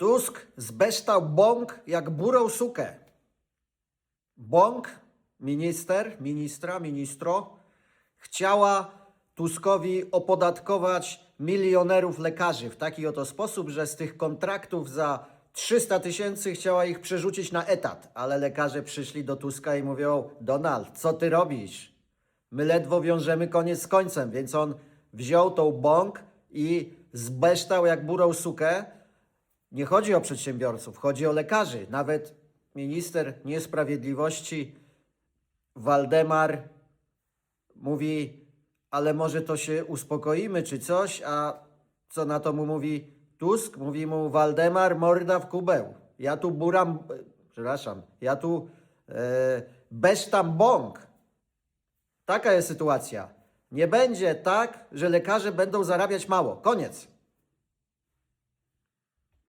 Tusk zbeształ bąk jak burą sukę. Bąk, minister, ministra, ministro, chciała Tuskowi opodatkować milionerów lekarzy w taki oto sposób, że z tych kontraktów za 300 tysięcy chciała ich przerzucić na etat, ale lekarze przyszli do Tuska i mówią: Donald, co ty robisz? My ledwo wiążemy koniec z końcem, więc on wziął tą bąk i zbeształ jak burą sukę. Nie chodzi o przedsiębiorców, chodzi o lekarzy. Nawet minister niesprawiedliwości Waldemar mówi, ale może to się uspokoimy czy coś, a co na to mu mówi Tusk? Mówi mu Waldemar, morda w kubeł. Ja tu buram, e, przepraszam, ja tu e, besztam bąk. Taka jest sytuacja. Nie będzie tak, że lekarze będą zarabiać mało. Koniec.